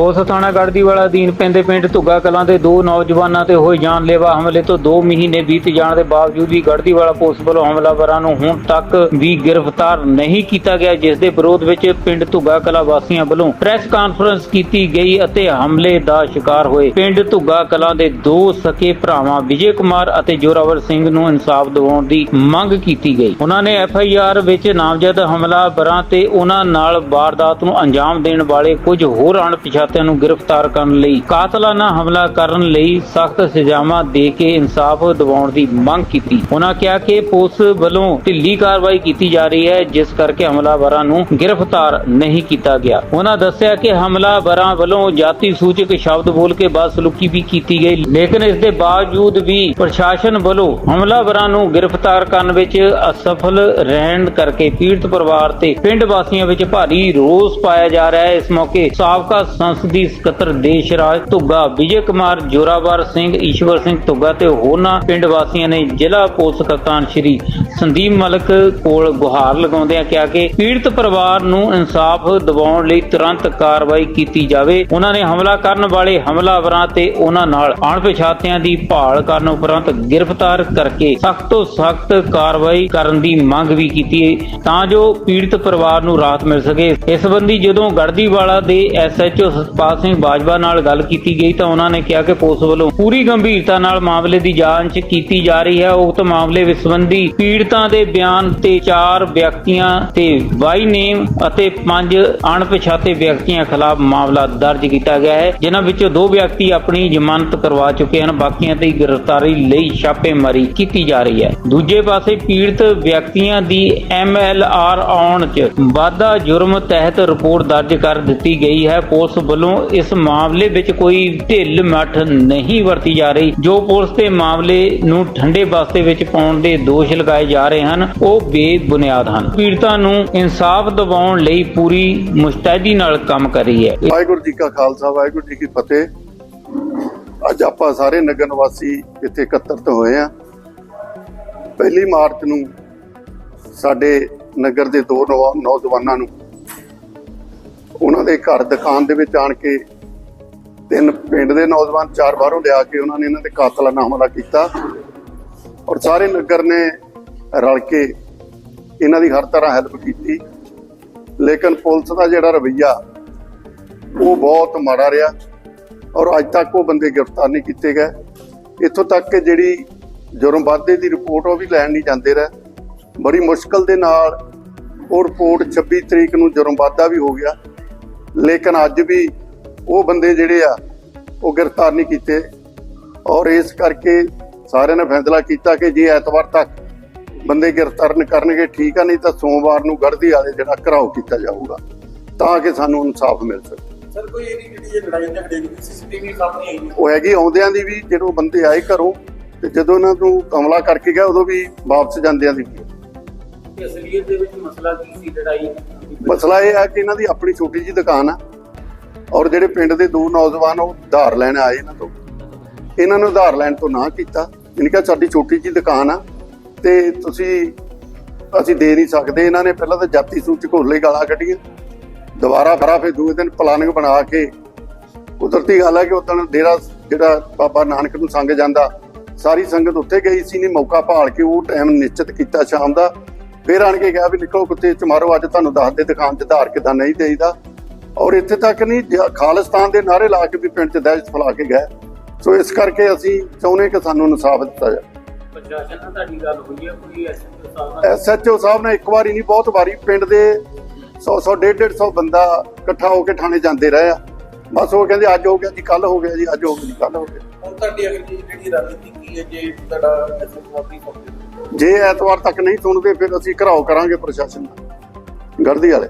Police ਥਾਣਾ ਗੜਦੀਵਾਲਾ ਅਧੀਨ ਪੈਂਦੇ ਪਿੰਡ ਧੁੱਗਾ ਕਲਾਂ ਦੇ ਦੋ ਨੌਜਵਾਨਾਂ ਤੇ ਹੋਏ ਜਾਨਲੇਵਾ ਹਮਲੇ ਤੋਂ 2 ਮਹੀਨੇ ਬੀਤ ਜਾਣ ਦੇ ਬਾਵਜੂਦ ਵੀ ਗੜਦੀਵਾਲਾ ਪੁਲਿਸ ਵੱਲੋਂ ਹਮਲਾਵਰਾਂ ਨੂੰ ਹੁਣ ਤੱਕ ਵੀ ਗ੍ਰਿਫਤਾਰ ਨਹੀਂ ਕੀਤਾ ਗਿਆ, ਜਿਸ ਦੇ ਵਿਰੋਧ ਵਿੱਚ ਪਿੰਡ ਧੁੱਗਾ ਕਲਾਂ ਵਾਸੀਆਂ ਵੱਲੋਂ ਪ੍ਰੈਸ ਕਾਨਫਰੰਸ ਕੀਤੀ ਗਈ ਅਤੇ ਹਮਲੇ ਦਾ ਸ਼ਿਕਾਰ ਹੋਏ। ਪਿੰਡ ਧੁੱਗਾ ਕਲਾਂ ਦੇ ਦੋ ਸਕੇ ਭਰਾਵਾਂ ਵਿਜੇ ਕੁਮਾਰ ਅਤੇ ਜੋਰਾਵਰ ਸਿੰਘ ਨੂੰ ਇਨਸਾਫ ਦਿਵਾਉਣ ਦੀ ਮੰਗ ਕੀਤੀ ਗਈ। ਉਹਨਾਂ ਨੇ ਐਫ ਆਈ ਆਰ ਵਿੱਚ ਨਾਮਜ਼ਦ ਹਮਲਾਵਰਾਂ ਤੇ ਉਹਨਾਂ ਨਾਲ ਵਾਰਦਾਤ ਨੂੰ ਅੰਜਾਮ ਦੇਣ ਵਾਲੇ ਕੁਝ ਹੋਰ ਅਣਪਛਾਤਿਆਂ ਨੂੰ ਗ੍ਰਿਫਤਾਰ ਕਰਨ ਲਈ ਕਾਤਲਾਨਾ ਹਮਲਾ ਕਰਨ ਲਈ ਸਖਤ ਸਜ਼ਾਵਾਂ ਦੇ ਕੇ ਇਨਸਾਫ ਦਿਵਾਉਣ ਦੀ ਮੰਗ ਕੀਤੀ। ਉਹਨਾਂ ਕਿਹਾ ਕਿ ਪੁਲਿਸ ਵੱਲੋਂ ਢਿੱਲੀ ਕਾਰਵਾਈ ਕੀਤੀ ਜਾ ਰਹੀ ਹੈ, ਜਿਸ ਕਰਕੇ ਹਮਲਾਵਰਾਂ ਨੂੰ ਗ੍ਰਿਫਤਾਰ ਨਹੀਂ ਕੀਤਾ ਗਿਆ। ਉਹਨਾਂ ਦੱਸਿਆ ਕਿ ਹਮਲਾਵਰਾਂ ਵੱਲੋਂ ਜਾਤੀ ਸੂਚਕ ਸ਼ਬਦ ਬੋਲ ਕੇ ਬਦਸਲੂਕੀ ਵੀ ਕੀਤੀ ਗਈ, ਲੇਕਿਨ ਇਸ ਦੇ ਬਾਵਜੂਦ ਵੀ ਪ੍ਰਸ਼ਾਸਨ ਵੱਲੋਂ ਹਮਲਾਵਰਾਂ ਨੂੰ ਗ੍ਰਿਫਤਾਰ ਕਰਨ ਵਿੱਚ ਅਸਫਲ ਰਹਿਣ ਕਰਕੇ ਪੀੜਤ ਪਰਿਵਾਰ ਤੇ ਪਿੰਡ ਵਾਸੀਆਂ ਵਿੱਚ ਭਾਰੀ ਰੋਸ ਪਾਇਆ ਜਾ ਰਿਹਾ ਹੈ। ਇਸ ਮੌਕੇ ਸਾਬਕਾ ਸੰਸਦੀ ਸਕੱਤਰ ਦੇਸ਼ਰਾਜ ਧੁੱਗਾ ਵਿਜੇ ਕੁਮਾਰ ਜੋਰਾਵਰ ਸਿੰਘ, ਈਸ਼ਵਰ ਸਿੰਘ ਧੁੱਗਾ ਤੇ ਹੋਰਨਾਂ ਪਿੰਡ ਵਾਸੀਆਂ ਨੇ ਜ਼ਿਲ੍ਹਾ ਪੁਲਿਸ ਕਪਤਾਨ ਸ਼੍ਰੀ ਸੰਦੀਪ ਮਲਕ ਕੋਲ ਗੁਹਾਰ ਲਗਾਉਂਦਿਆਂ ਕਿਹਾ ਕਿ ਪੀੜਤ ਪਰਿਵਾਰ ਨੂੰ ਇਨਸਾਫ ਦਿਵਾਉਣ ਲਈ ਤੁਰੰਤ ਕਾਰਵਾਈ ਕੀਤੀ ਜਾਵੇ। ਉਹਨਾਂ ਨੇ ਹਮਲਾ ਕਰਨ ਵਾਲੇ ਹਮਲਾਵਰਾਂ ਤੇ ਉਹਨਾਂ ਨਾਲ ਅਣਪਛਾਤਿਆਂ ਦੀ ਭਾਲ ਕਰਨ ਉਪਰੰਤ ਗ੍ਰਿਫਤਾਰ ਕਰਕੇ ਸਖਤ ਤੋਂ ਸਖਤ ਕਾਰਵਾਈ ਕਰਨ ਦੀ ਮੰਗ ਵੀ ਕੀਤੀ ਤਾਂ ਜੋ ਪੀੜਤ ਪਰਿਵਾਰ ਨੂੰ ਰਾਹਤ ਮਿਲ ਸਕੇ। ਇਸ ਸੰਬੰਧੀ ਜਦੋਂ ਗੜਦੀਵਾਲਾ ਦੇ ਐਸਐਚਓ ਸਤਪਾਲ ਸਿੰਘ ਬਾਜਵਾ ਨਾਲ ਗੱਲ ਕੀਤੀ ਗਈ ਤਾਂ ਉਹਨਾਂ ਨੇ ਕਿਹਾ ਕਿ ਪੁਲਿਸ ਵੱਲੋਂ ਪੂਰੀ ਗੰਭੀਰਤਾ ਨਾਲ ਮਾਮਲੇ ਦੀ ਜਾਂਚ ਕੀਤੀ ਜਾ ਰਹੀ ਹੈ। ਉਕਤ ਮਾਮਲੇ ਵਿੱਚ ਸੰਬੰਧੀ ਪੀੜਤਾਂ ਦੇ ਬਿਆਨ ਤੇ ਚਾਰ ਵਿਅਕਤੀਆਂ ਤੇ ਵਾਈ ਨੇਮ ਅਤੇ ਪੰਜ ਅਣਪਛਾਤੇ ਵਿਅਕਤੀਆਂ ਖਿਲਾਫ ਮਾਮਲਾ ਦਰਜ ਕੀਤਾ ਗਿਆ ਹੈ। ਜਿਨ੍ਹਾਂ ਵਿੱਚੋਂ ਦੋ ਵਿਅਕਤੀ ਆਪਣੀ ਜ਼ਮਾਨਤ ਕਰਵਾ ਚੁੱਕੇ ਹਨ। ਬਾਕੀਆਂ ਦੀ ਗ੍ਰਿਫਤਾਰੀ ਲਈ ਛਾਪੇਮਾਰੀ ਕੀਤੀ ਜਾ ਰਹੀ ਹੈ। ਦੂਜੇ ਪਾਸੇ ਪੀੜਤ ਵਿਅਕਤੀਆਂ ਦੀ ਐਮਐਲਆਰ ਆਉਣ 'ਚ ਵਾਧਾ ਜੁਰਮ ਤਹਿਤ ਰਿਪੋਰਟ ਦਰਜ ਕਰ ਦਿੱਤੀ ਗਈ ਹੈ। ਪੁਲਿਸ ਵੱਲੋਂ ਇਸ ਮਾਮਲੇ ਵਿੱਚ ਕੋਈ ਢਿੱਲ ਮੱਠ ਨਹੀਂ ਵਰਤੀ ਜਾ ਰਹੀ। ਜੋ ਪੁਲਿਸ ਤੇ ਮਾਮਲੇ ਨੂੰ ਠੰਡੇ ਬਸਤੇ ਵਿੱਚ ਪਾਉਣ ਦੇ ਦੋਸ਼ ਲਗਾਏ ਜਾ ਰਹੇ ਹਨ, ਉਹ ਬੇਬੁਨਿਆਦ ਹਨ। ਪੀੜਤਾਂ ਨੂੰ ਇਨਸਾਫ ਦਿਵਾਉਣ ਲਈ ਪੂਰੀ ਮੁਸਤੈਦੀ ਨਾਲ ਕੰਮ ਕਰ ਰਹੀ ਹੈ। ਵਾਹਿਗੁਰੂ ਜੀ ਕਾ ਖਾਲਸਾ, ਵਾਹਿਗੁਰੂ ਜੀ ਕੀ ਫਤਿਹ। ਅੱਜ ਆਪਾਂ ਸਾਰੇ ਨਗਰ ਨਿਵਾਸੀ ਇੱਥੇ ਇਕੱਤਰਤ ਹੋਏ ਆ ਪਹਿਲੀ ਮਾਰਚ ਨੂੰ ਸਾਡੇ ਨਗਰ ਦੇ ਦੋ ਨੌ- ਨੌਜਵਾਨਾਂ ਨੂੰ ਉਹਨਾਂ ਦੇ ਘਰ ਦੁਕਾਨ ਦੇ ਵਿੱਚ ਆਣ ਕੇ ਤਿੰਨ ਪਿੰਡ ਦੇ ਨੌਜਵਾਨ ਚਾਰ ਬਾਹਰੋਂ ਲਿਆ ਕੇ ਉਹਨਾਂ ਨੇ ਇਹਨਾਂ ਤੇ ਕਾਤਲਾਨਾ ਹਮਲਾ ਕੀਤਾ। ਔਰ ਸਾਰੇ ਨਗਰ ਨੇ ਰਲ ਕੇ ਇਹਨਾਂ ਦੀ ਹਰ ਤਰ੍ਹਾਂ ਹੈਲਪ ਕੀਤੀ। ਲੇਕਿਨ ਪੁਲਿਸ ਦਾ ਜਿਹੜਾ ਰਵੱਈਆ, ਉਹ ਬਹੁਤ ਮਾੜਾ ਰਿਹਾ ਔਰ ਅੱਜ ਤੱਕ ਉਹ ਬੰਦੇ ਗ੍ਰਿਫਤਾਰ ਨਹੀਂ ਕੀਤੇ ਗਏ। ਇੱਥੋਂ ਤੱਕ ਕਿ ਜਿਹੜੀ ਜੁਰਮ ਵਾਧੇ ਦੀ ਰਿਪੋਰਟ, ਉਹ ਵੀ ਲੈਣ ਨਹੀਂ ਜਾਂਦੇ ਰਹੇ। ਬੜੀ ਮੁਸ਼ਕਲ ਦੇ ਨਾਲ ਉਹ ਰਿਪੋਰਟ 26 ਤਰੀਕ ਨੂੰ ਜੁਰਮ ਵਾਧਾ ਵੀ ਹੋ ਗਿਆ। ਲੇਕਿਨ ਅੱਜ ਵੀ ਉਹ ਬੰਦੇ ਜਿਹੜੇ ਆ ਉਹ ਗ੍ਰਿਫਤਾਰ ਨਹੀਂ ਕੀਤੇ। ਔਰ ਇਸ ਕਰਕੇ ਸਾਰਿਆਂ ਨੇ ਫੈਸਲਾ ਕੀਤਾ ਕਿ ਜੇ ਐਤਵਾਰ ਤੱਕ ਬੰਦੇ ਗ੍ਰਿਫਤਾਰ ਕਰਨਗੇ ਠੀਕ ਆ ਨਹੀਂ ਤਾਂ ਸੋਮਵਾਰ ਨੂੰ ਗੜਦੀ ਵਾਲੇ ਜਿਹੜਾ ਘਰਾਓ ਕੀਤਾ ਜਾਊਗਾ ਤਾਂ ਕਿ ਸਾਨੂੰ ਇਨਸਾਫ ਮਿਲ ਸਕੇ। ਸਰ ਕੋਈ ਇਹਦੀ ਜਿਹੜੀ ਇਹ ਲੜਾਈ ਝਗੜੇ ਦੀ ਸੀਸੀਟੀਵੀ ਸਾਹਮਣੇ ਆਈ ਉਹ ਹੈਗੀ ਆਉਂਦਿਆਂ ਦੀ ਵੀ ਜਦੋਂ ਬੰਦੇ ਆਏ ਘਰੋਂ ਤੇ ਜਦੋਂ ਇਹਨਾਂ ਨੂੰ ਕਮਲਾ ਕਰਕੇ ਗਏ ਉਦੋਂ ਵੀ ਵਾਪਸ ਜਾਂਦਿਆਂ ਦੀ ਵੀ। ਕਿ ਅਸਲੀਅਤ ਦੇ ਵਿੱਚ ਮਸਲਾ ਕੀ ਸੀ ਲੜਾਈ ਮਸਲਾ ਇਹ ਹੈ ਕਿ ਇਹਨਾਂ ਦੀ ਆਪਣੀ ਛੋਟੀ ਜੀ ਦੁਕਾਨ ਆ ਔਰ ਜਿਹੜੇ ਪਿੰਡ ਦੇ ਦੋ ਨੌਜਵਾਨ ਉਹ ਧਾਰ ਲੈਣ ਆਏ ਇਹਨਾਂ ਤੋਂ। ਇਹਨਾਂ ਨੂੰ ਧਾਰ ਲੈਣ ਤੋਂ ਨਾ ਕੀਤਾ। ਇਹਨਾਂ ਕਿਹਾ, ਸਾਡੀ ਛੋਟੀ ਜੀ ਦੁਕਾਨ ਆ ਤੇ ਤੁਸੀਂ, ਅਸੀਂ ਦੇ ਨਹੀਂ ਸਕਦੇ। ਇਹਨਾਂ ਨੇ ਪਹਿਲਾਂ ਤਾਂ ਜਾਤੀ ਸੂਚਕ ਹੋਰ ਲਈ ਗਾਲਾਂ ਕੱਢੀਆਂ। ਦੁਬਾਰਾ ਫਰਾ ਫਿਰ ਦੂਏ ਦਿਨ ਪਲਾਨਿੰਗ ਬਣਾ ਕੇ ਕੁਦਰਤੀ ਗੱਲ ਹੈ ਕਿ ਉਦੋਂ ਡੇਰਾ ਜਿਹੜਾ ਬਾਬਾ ਨਾਨਕ ਨੂੰ ਸੰਗ ਜਾਂਦਾ, ਸਾਰੀ ਸੰਗਤ ਉੱਥੇ ਗਈ ਸੀ। ਨੇ ਮੌਕਾ ਭਾਲ ਕੇ ਉਹ ਟਾਈਮ ਨਿਸ਼ਚਿਤ ਕੀਤਾ ਸ਼ਾਮ ਦਾ। ਫਿਰ ਆਣ ਕੇ ਕਿਹਾ ਵੀ ਨਿਕਲੋ ਕੁੱਤੇ ਚ ਮਾਰੋ ਅੱਜ ਤੁਹਾਨੂੰ ਦੱਸ ਦੇ ਦੁਕਾਨ 'ਚ ਧਾਰ ਕਿਦਾਂ ਨਹੀਂ ਦੇਈਦਾ। ਔਰ ਇੱਥੇ ਤੱਕ ਨਹੀਂ ਖਾਲਿਸਤਾਨ ਦੇ ਨਾਰੇ ਲਾ ਕੇ ਵੀ ਪਿੰਡ 'ਚ ਦਹਿਸ਼ਤ ਫੈਲਾ ਕੇ ਗਏ। ਸੋ ਇਸ ਕਰਕੇ ਅਸੀਂ ਚਾਹੁੰਦੇ ਕਿ ਸਾਨੂੰ ਇਨਸਾਫ ਦਿੱਤਾ ਜਾਵੇ ਪ੍ਰਸ਼ਾਸਨ ਨਾਲ ਤੁਹਾਡੀ ਗੱਲ ਹੋਈ ਹੈ ਕੋਈ ਐਸਐਚਓ ਸਾਹਿਬ ਨਾਲ? ਐਸਐਚਓ ਸਾਹਿਬ ਨੇ ਇੱਕ ਵਾਰੀ ਨਹੀਂ ਬਹੁਤ ਵਾਰੀ ਪਿੰਡ ਦੇ 100 100 150 150 ਬੰਦਾ ਇਕੱਠਾ ਹੋ ਕੇ ਥਾਣੇ ਜਾਂਦੇ ਰਹੇ ਆ। ਬਸ ਉਹ ਕਹਿੰਦੇ ਅੱਜ ਹੋ ਗਿਆ ਜੀ ਕੱਲ ਹੋ ਗਿਆ ਜੀ ਅੱਜ ਹੋ ਗਿਆ ਜੀ ਕੱਲ ਹੋ ਗਿਆ। ਹੁਣ ਤੁਹਾਡੀ ਅਗਲੀ ਜਿਹੜੀ ਰਣਨੀਤੀ ਕੀ ਹੈ ਜੇ ਤੁਹਾਡਾ ਐਸਐਸ ਆਪਣੀ ਫੋਕਸ ਜੇ ਐਤਵਾਰ ਤੱਕ ਨਹੀਂ ਸੁਣਦੇ ਫਿਰ ਅਸੀਂ ਘਰਾਓ ਕਰਾਂਗੇ ਪ੍ਰਸ਼ਾਸਨ ਨਾਲ। ਗੜਦੀ ਵਾਲੇ।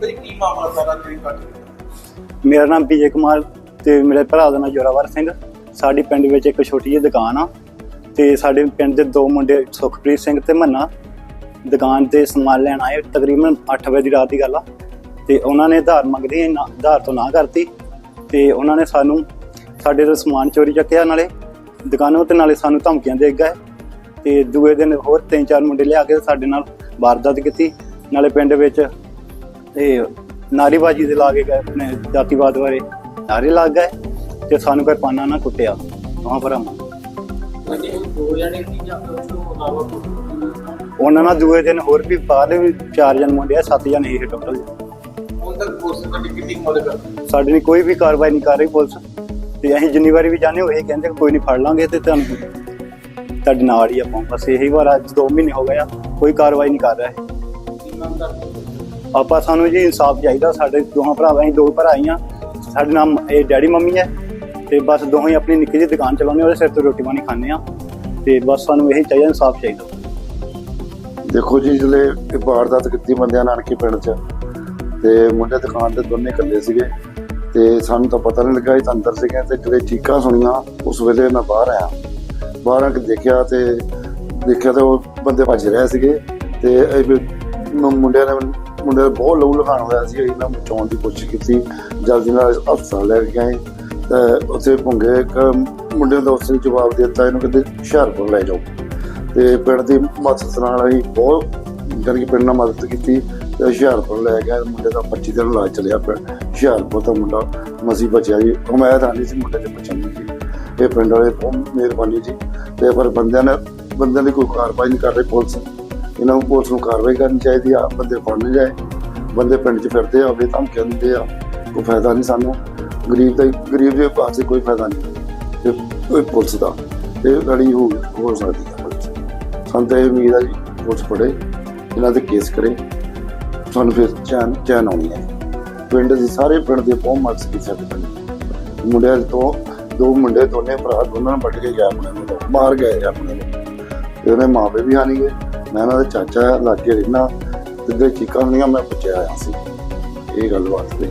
ਤੇ ਕੀ ਮਾਮਲਾ ਸਾਰਾ ਜਿਹੜੀ ਕੱਟ ਰਿਹਾ ਮੇਰਾ ਨਾਮ ਵਿਜੇ ਕੁਮਾਰ ਤੇ ਮੇਰੇ ਭਰਾ ਦਾ ਨਾਮ ਜੋਰਾਵਰ ਸਿੰਘ। ਸਾਡੀ ਪਿੰਡ ਵਿੱਚ ਇੱਕ ਛੋਟੀ ਜਿਹੀ ਦੁਕਾਨ ਆ ਤੇ ਸਾਡੇ ਪਿੰਡ ਦੇ ਦੋ ਮੁੰਡੇ ਸੁਖਪ੍ਰੀਤ ਸਿੰਘ ਤੇ ਮੰਨਾ ਦੁਕਾਨ ਤੇ ਸਮਾਨ ਲੈਣ ਆਏ ਤਕਰੀਬਨ 8 ਵਜੇ ਦੀ ਰਾਤ ਦੀ ਗੱਲ ਆ। ਤੇ ਉਹਨਾਂ ਨੇ ਧਾਰ ਮੰਗਦੇ ਧਾਰ ਤੋਂ ਨਾ ਕਰਤੀ ਤੇ ਉਹਨਾਂ ਨੇ ਸਾਨੂੰ ਸਾਡੇ ਤੋਂ ਸਮਾਨ ਚੋਰੀ ਚੱਕਿਆ ਨਾਲੇ ਦੁਕਾਨੋਂ ਤੇ ਨਾਲੇ ਸਾਨੂੰ ਧਮਕੀਆਂ ਦੇ ਗਏ। ਤੇ ਦੂਏ ਦਿਨ ਹੋਰ ਤਿੰਨ ਚਾਰ ਮੁੰਡੇ ਲਿਆ ਕੇ ਸਾਡੇ ਨਾਲ ਵਾਰਦਾਤ ਕੀਤੀ। ਨਾਲੇ ਪਿੰਡ ਵਿੱਚ ਤੇ ਨਾਰੀਬਾਜੀ ਦੇ ਲਾਗੇ ਗਏ ਆਪਣੇ ਜਾਤੀਵਾਦ ਬਾਰੇ। ਨਾਰੇ ਲੱਗ ਗਏ ਤੇ ਸਾਨੂੰ ਕਿਰਪਾਨਾਂ ਨਾਲ ਕੁੱਟਿਆ। ਦੋਹਾਂ ਭਰਾਵਾਂ ਜਿਹੜੇ ਦੋ ਜਣੇ ਸੀ ਜਾਂ ਉਸ ਤੋਂ ਇਲਾਵਾ ਕੋਈ ਉਹਨਾਂ ਨਾਲ ਦੂਏ ਦਿਨ ਹੋਰ ਵੀ ਬਾਹਰਲੇ ਵੀ ਚਾਰ ਜਣ ਮੁੰਡੇ ਆ ਸੱਤ ਜਣ ਇਹ ਟੋਟਲ ਹੁਣ ਤੱਕ ਪੁਲਿਸ ਕਿੰਨੀ ਮਦਦ ਸਾਡੇ ਨੇ ਕੋਈ ਵੀ ਕਾਰਵਾਈ ਨਹੀਂ ਕਰ ਰਹੀ ਪੁਲਿਸ। ਤੇ ਅਸੀਂ ਜਿੰਨੀ ਵਾਰੀ ਵੀ ਜਾਂਦੇ ਉਹ ਇਹ ਕਹਿੰਦੇ ਕੋਈ ਨਹੀਂ ਫੜ ਲਾਂਗੇ ਤੇ ਤੁਹਾਨੂੰ ਤੁਹਾਡੇ ਨਾਲ ਹੀ ਆਪਾਂ। ਬਸ ਇਹੀ ਵਾਰ ਅੱਜ 2 ਮਹੀਨੇ ਹੋ ਗਏ ਆ, ਕੋਈ ਕਾਰਵਾਈ ਨਹੀਂ ਕਰ ਰਿਹਾ। ਆਪਾਂ ਸਾਨੂੰ ਜੀ ਇਨਸਾਫ ਚਾਹੀਦਾ, ਸਾਡੇ ਦੋਹਾਂ ਭਰਾਵਾਂ ਅਸੀਂ ਦੋ ਭਰਾ ਹੀ ਆ। ਸਾਡੇ ਨਾਮ ਇਹ ਡੈਡੀ ਮੰਮੀ ਹੈ, ਤੇ ਬਸ ਦੋਹਾਂ ਆਪਣੀ ਨਿੱਕੀ ਜਿਹੀ ਦੁਕਾਨ ਚਲਾਉਂਦੇ ਉਹਦੇ ਸਿਰ ਤੋਂ ਰੋਟੀ ਪਾਣੀ ਖਾਂਦੇ ਆ। ਤੇ ਬਸ ਸਾਨੂੰ ਇਹੀ ਚਾਹੀਦਾ, ਇਨਸਾਫ ਚਾਹੀਦਾ। ਦੇਖੋ ਜੀ, ਜਿਹੜੇ ਇਹ ਵਾਰਦਾਤ ਕੀਤੀ ਬੰਦਿਆਂ ਨਾਨਕੀ ਪਿੰਡ 'ਚ, ਤੇ ਮੁੰਡੇ ਦੁਕਾਨ ਤੇ ਦੋਨੇ ਇਕੱਲੇ ਸੀਗੇ। ਤੇ ਸਾਨੂੰ ਤਾਂ ਪਤਾ ਨਹੀਂ ਲੱਗਾ, ਇਹ ਤਾਂ ਅੰਦਰ ਸੀਗੇ ਤੇ ਜਿਹੜੇ ਚੀਕਾਂ ਸੁਣੀਆਂ, ਉਸ ਵੇਲੇ ਮੈਂ ਬਾਹਰ ਆਇਆ। ਬਾਹਰ ਆ ਕੇ ਦੇਖਿਆ ਤੇ ਦੇਖਿਆ ਤਾਂ ਉਹ ਬੰਦੇ ਭੱਜ ਰਹੇ ਸੀਗੇ ਤੇ ਇਹ ਮੁੰਡਿਆਂ ਨੇ ਮੁੰਡੇ ਦਾ ਬਹੁਤ ਲਹੂ ਲਹਾਨ ਹੋਇਆ ਸੀ ਇਹਨਾਂ ਨੂੰ ਬਚਾਉਣ ਦੀ ਕੋਸ਼ਿਸ਼ ਕੀਤੀ, ਜਲਦੀ ਨਾਲ ਹਸਪਤਾਲ ਲੈ ਕੇ ਗਏ ਤੇ ਉੱਥੇ ਭੁੰਗੇ ਇੱਕ ਮੁੰਡੇ ਦਾ ਉਸੇ ਜਵਾਬ ਦਿੱਤਾ, ਇਹਨੂੰ ਕਹਿੰਦੇ ਹੁਸ਼ਿਆਰਪੁਰ ਲੈ ਜਾਓ। ਤੇ ਪਿੰਡ ਦੀ ਮਦਦ ਨਾਲ ਅਸੀਂ ਬਹੁਤ, ਜਾਣੀ ਕਿ ਪਿੰਡ ਨਾਲ ਮਦਦ ਕੀਤੀ, ਤੇ ਹੁਸ਼ਿਆਰਪੁਰ ਲੈ ਗਿਆ ਮੁੰਡੇ ਦਾ 25 ਦਿਨ ਇਲਾਜ ਚੱਲਿਆ ਪਿੰਡ ਹੁਸ਼ਿਆਰਪੁਰ ਦਾ ਮੁੰਡਾ ਮਸੀ ਬਚਿਆ ਜੀ ਹਮਾਇਤ ਆਣੀ ਸੀ ਮੁੰਡੇ ਦੇ ਬਚਣ ਦੀ ਇਹ ਪਿੰਡ ਵਾਲੇ ਬਹੁਤ ਮਿਹਰਬਾਨੀ ਜੀ। ਤੇ ਪਰ ਬੰਦਿਆਂ ਨੇ ਬੰਦਿਆਂ ਦੀ ਕੋਈ ਕਾਰਵਾਈ ਨਹੀਂ ਕਰ ਰਹੀ ਪੁਲਿਸ। ਇਹਨਾਂ ਨੂੰ ਪੁਲਿਸ ਨੂੰ ਕਾਰਵਾਈ ਕਰਨੀ ਚਾਹੀਦੀ ਆ, ਬੰਦੇ ਫੜਨ ਜਾਏ। ਬੰਦੇ ਪਿੰਡ 'ਚ ਫਿਰਦੇ ਆ ਵੇ ਧਮਕੀਆਂ ਦਿੰਦੇ ਆ। ਕੋਈ ਫਾਇਦਾ ਨਹੀਂ ਸਾਨੂੰ। ਗਰੀਬ ਦਾ ਗਰੀਬ ਦੇ ਪਾਸੇ ਕੋਈ ਫਾਇਦਾ ਨਹੀਂ। ਤੇ ਪੁਲਿਸ ਦਾ। ਇਹ ਲੜੀ ਹੋ ਹੋ ਸਕਦੀ ਹੈ ਪੁਲਿਸ। ਸਾਨੂੰ ਤਾਂ ਇਹ ਉਮੀਦ ਆ ਜੀ, ਪੁਲਿਸ ਫੜੇ। ਇਹਨਾਂ ਦੇ ਕੇਸ ਕਰੇ। ਸਾਨੂੰ ਫਿਰ ਚੈਨ ਚੈਨ ਆਉਣੀ ਹੈ ਪਿੰਡ ਦੇ ਸਾਰੇ ਪਿੰਡ ਦੇ ਬਹੁਤ ਮਦਦ ਕੀਤੀ ਸਾਡੇ ਪਿੰਡ ਮੁੰਡਿਆਂ ਤੋਂ ਦੋ ਮੁੰਡੇ, ਦੋਨੇ ਭਰਾ, ਦੋਨਾਂ ਨੂੰ ਵੱਢ ਕੇ ਗਿਆ ਆਪਣੇ ਨੂੰ ਮਾਰ ਗਏ ਆਪਣੇ ਨੂੰ ਤੇ ਉਹਨੇ ਮਾਪੇ ਵੀ ਹਾਨੀ ਗਏ। ਮੈਂ ਉਹਨਾਂ ਦਾ ਚਾਚਾ ਲਾਗੇ ਰਹਿਣਾ ਤੇ ਦੇ ਚੀਕਾਂ ਹੁੰਦੀਆਂ, ਮੈਂ ਪੁੱਛਿਆ ਆਇਆ ਸੀ। ਇਹ ਗੱਲ ਵਾਸਤੇ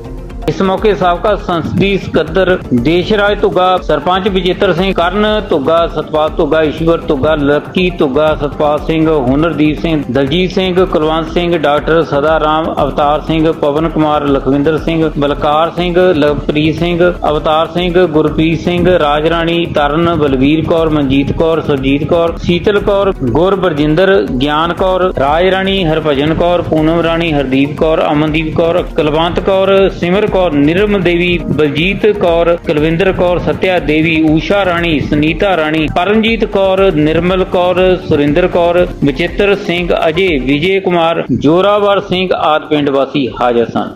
ਇਸ ਮੌਕੇ ਸਾਬਕਾ ਸੰਸਦੀ ਸਕੱਤਰ ਦੇਸ਼ਰਾਜ ਧੁੱਗਾ, ਸਰਪੰਚ ਵਿਜੇਤਰ ਸਿੰਘ ਕਰਨ, ਧੁੱਗਾ ਸਤਪਾਲ ਧੁੱਗਾ, ਈਸ਼ਵਰ ਧੁੱਗਾ, ਲੱਕੀ ਧੁੱਗਾ, ਸਤਪਾਲ ਸਿੰਘ, ਹੁਨਰਦੀਪ ਸਿੰਘ, ਦਲਜੀਤ ਸਿੰਘ, ਕੁਲਵੰਤ ਸਿੰਘ, ਡਾਕਟਰ ਸਦਾ ਰਾਮ ਅਵਤਾਰ ਸਿੰਘ, ਪਵਨ ਕੁਮਾਰ, ਲਖਵਿੰਦਰ ਸਿੰਘ, ਬਲਕਾਰ ਸਿੰਘ, ਲਵਪ੍ਰੀਤ ਸਿੰਘ, ਅਵਤਾਰ ਸਿੰਘ, ਗੁਰਪ੍ਰੀਤ ਸਿੰਘ ਰਾਜ ਰਾਣੀ ਤਰਨ, ਬਲਵੀਰ ਕੌਰ, ਮਨਜੀਤ ਕੌਰ, ਸੁਰਜੀਤ ਕੌਰ, ਸ਼ੀਤਲ ਕੌਰ, ਗੁਰ ਬਰਜਿੰਦਰ, ਗਿਆਨ ਕੌਰ ਰਾਜ ਰਾਣੀ ਹਰਭਜਨ ਕੌਰ, ਪੂਨਮ ਰਾਣੀ, ਹਰਦੀਪ ਕੌਰ, ਅਮਨਦੀਪ ਕੌਰ, ਕੁਲਵੰਤ ਕੌਰ, ਸਿਮਰ ਕੌਰ ਕੌਰ, ਨਿਰਮ ਦੇਵੀ, ਬਲਜੀਤ ਕੌਰ, ਕੁਲਵਿੰਦਰ ਕੌਰ, ਸਤਿਆ ਦੇਵੀ, ਊਸ਼ਾ ਰਾਣੀ, ਸੁਨੀਤਾ ਰਾਣੀ, ਪਰਮਜੀਤ ਕੌਰ, ਨਿਰਮਲ ਕੌਰ, ਸੁਰਿੰਦਰ ਕੌਰ ਬਚਿੱਤਰ ਸਿੰਘ ਅਜੇ, ਵਿਜੇ ਕੁਮਾਰ, ਜੋਰਾਵਰ ਸਿੰਘ ਆਦਿ ਪਿੰਡ ਵਾਸੀ ਹਾਜ਼ਰ ਸਨ।